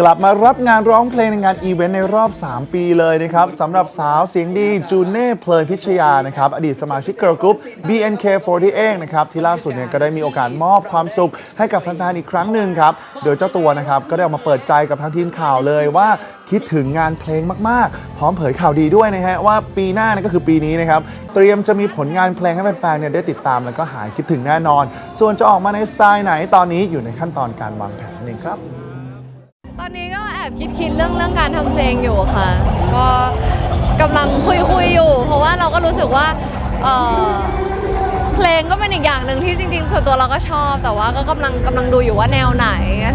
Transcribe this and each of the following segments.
กลับมารับงานร้องเพลงในงานอีเวนต์ในรอบ 3 ปีเลยนะครับสำหรับสาวเสียงดีจูเน่เพลินพิชยานะครับอดีตสมาชิกเกิร์ลกรุ๊ป BNK48 นะครับที่ล่าสุดเนี่ยก็ได้มีโอกาสมอบความสุขให้กับแฟนๆอีกครั้งหนึ่งครับ โดยเจ้าตัวนะครับก็ได้ออกมาเปิดใจกับทางทีมข่าวเลยว่าคิดถึงงานเพลงมากๆ พร้อมเผยข่าวดีด้วยนะฮะว่าปีหน้านั่นก็คือปีนี้นะครับเตรียมจะมีผลงานเพลงให้แฟนๆเนี่ยได้ติดตามแล้วก็หายคิดถึงแน่นอน ส่วนจะออกมาในสไตล์ไหนตอนนี้อยู่ในขั้นตอนการวางแผนเองครับ ตอนนี้ก็แอบคิดคิดๆเรื่องเรื่องการทำเพลงอยู่ค่ะ ก็กำลังคุยคุยอยู่ เพราะว่าเราก็รู้สึกว่าเอ่อเพลงก็เป็นอีกอย่างหนึ่งที่จริง ๆ ส่วนตัวเราก็ชอบ แต่ว่าก็กำลังกำลังดูอยู่ว่าแนวไหน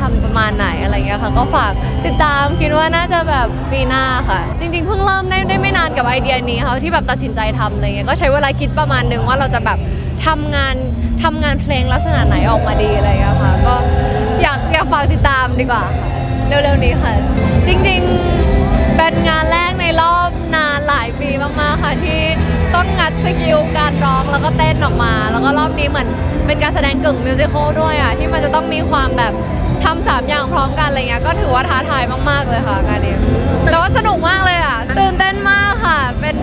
ทำประมาณไหนอะไรเงี้ยค่ะ ก็ฝากติดตามคิดว่าน่าจะแบบปีหน้าค่ะ จริง ๆ เพิ่งเริ่มได้ได้ไม่นานกับไอเดียนี้ค่ะที่แบบตัดสินใจทำอะไรเงี้ยก็ใช้เวลาคิดประมาณหนึ่งว่าเราจะแบบทำงานทำงานเพลงลักษณะไหนออกมาดีอะไรเงี้ยค่ะก็อยากอยากฝากติดตามดีกว่าค่ะ เร็วๆนี้ค่ะ จริงๆเป็นงานแรกในรอบนานหลายปีมากๆค่ะที่ต้องงัดสกิลการร้องแล้วก็เต้นออกมา แล้วก็รอบนี้เหมือนเป็นการแสดงกึ่งมิวสิควลด้วยอะที่มันจะต้องมีความแบบทำสามอย่างพร้อมกันอะไรเงี้ยก็ถือว่าท้าทายมากๆเลยค่ะงานนี้แต่ว่าสนุกมากเลยอะตื่นเต้นมากค่ะ เป็น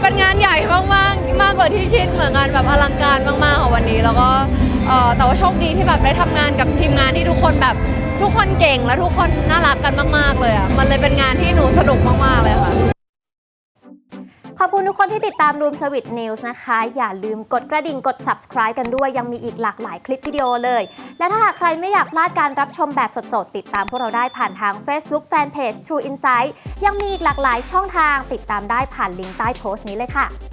เป็นงานใหญ่มากๆมากกว่าที่คิดเหมือนงานแบบอลังการมากๆของวันนี้ แล้วก็เออแต่ว่าโชคดีที่แบบได้ทำงานกับทีมงานที่ทุกคนแบบ ทุกคนเก่งและทุกคนน่ารักกันมาก ๆ เลยอะ มันเลยเป็นงานที่หนูสนุกมาก ๆ เลยค่ะ ขอบคุณทุกคนที่ติดตาม Room Service News นะคะ อย่าลืมกดกระดิ่งกด subscribe กันด้วยยังมีอีกหลากหลายคลิปวิดีโอเลย และถ้าหากใครไม่อยากพลาดการรับชมแบบสดๆ ติดตามพวกเราได้ผ่านทาง Facebook Fanpage True Insight ยังมีอีกหลากหลายช่องทางติดตามได้ผ่านลิงก์ใต้โพสต์นี้เลยค่ะ